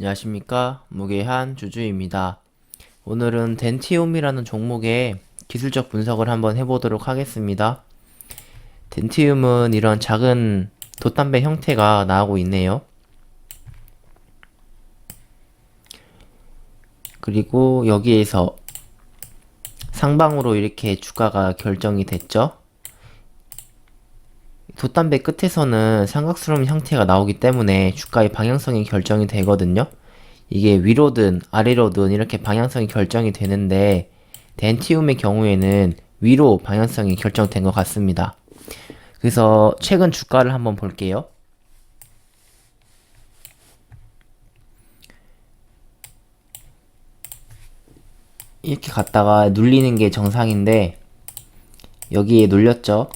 안녕하십니까 무게한 주주입니다. 오늘은 덴티움이라는 종목의 기술적 분석을 한번 해보도록 하겠습니다. 덴티움은 이런 작은 돛담배 형태가 나오고 있네요. 그리고 여기에서 상방으로 이렇게 주가가 결정이 됐죠. 돛담배 끝에서는 삼각스러운 형태가 나오기 때문에 주가의 방향성이 결정이 되거든요. 이게 위로든 아래로든 이렇게 방향성이 결정이 되는데 덴티움의 경우에는 위로 방향성이 결정된 것 같습니다. 그래서 최근 주가를 한번 볼게요. 이렇게 갔다가 눌리는 게 정상인데 여기에 눌렸죠.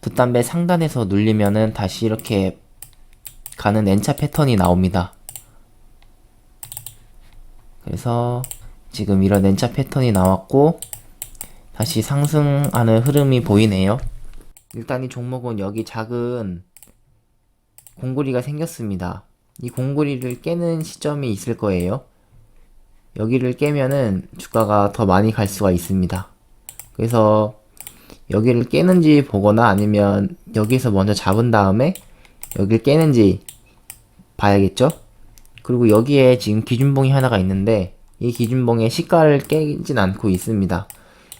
돛담배 상단에서 눌리면은 다시 이렇게 가는 N차 패턴이 나옵니다. 그래서 지금 이런 N차 패턴이 나왔고 다시 상승하는 흐름이 보이네요. 일단 이 종목은 여기 작은 공구리가 생겼습니다. 이 공구리를 깨는 시점이 있을 거예요. 여기를 깨면은 주가가 더 많이 갈 수가 있습니다. 그래서 여기를 깨는지 보거나 아니면 여기서 먼저 잡은 다음에 여기를 깨는지 봐야겠죠? 그리고 여기에 지금 기준봉이 하나가 있는데 이 기준봉의 시가를 깨진 않고 있습니다.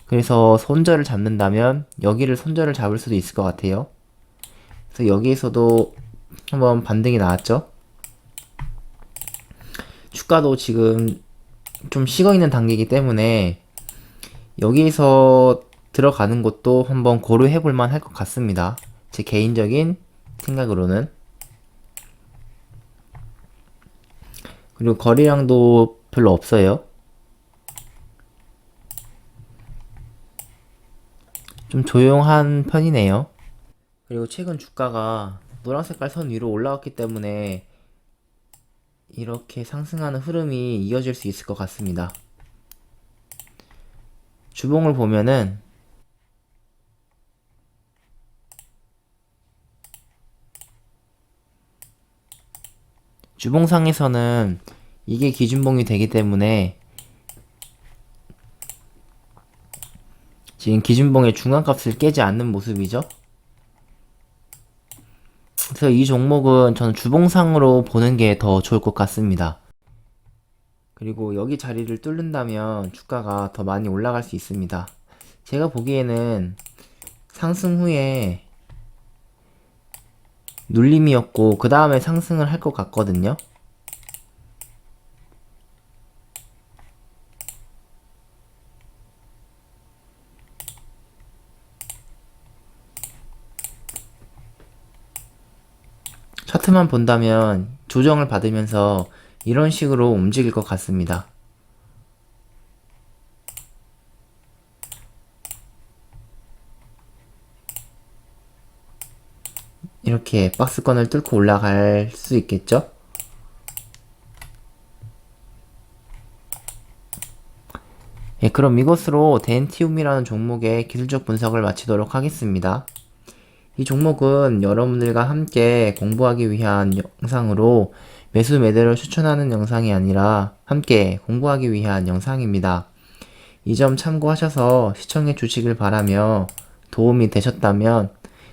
그래서 손절을 잡는다면 여기를 손절을 잡을 수도 있을 것 같아요. 그래서 여기에서도 한번 반등이 나왔죠? 주가도 지금 좀 식어 있는 단계이기 때문에 여기에서 들어가는 것도 한번 고려해 볼만 할 것 같습니다. 제 개인적인 생각으로는. 그리고 거래량도 별로 없어요. 좀 조용한 편이네요. 그리고 최근 주가가 노란 색깔 선 위로 올라왔기 때문에 이렇게 상승하는 흐름이 이어질 수 있을 것 같습니다. 주봉을 보면은 주봉상에서는 이게 기준봉이 되기 때문에 지금 기준봉의 중간값을 깨지 않는 모습이죠. 그래서 이 종목은 저는 주봉상으로 보는 게 더 좋을 것 같습니다. 그리고 여기 자리를 뚫는다면 주가가 더 많이 올라갈 수 있습니다. 제가 보기에는 상승 후에 눌림이었고 그 다음에 상승을 할 것 같거든요. 차트만 본다면 조정을 받으면서 이런 식으로 움직일 것 같습니다. 이렇게 박스권을 뚫고 올라갈 수 있겠죠? 예, 그럼 이것으로 덴티움이라는 종목의 기술적 분석을 마치도록 하겠습니다. 이 종목은 여러분들과 함께 공부하기 위한 영상으로 매수 매대를 추천하는 영상이 아니라 함께 공부하기 위한 영상입니다. 이 점 참고하셔서 시청해 주시길 바라며 도움이 되셨다면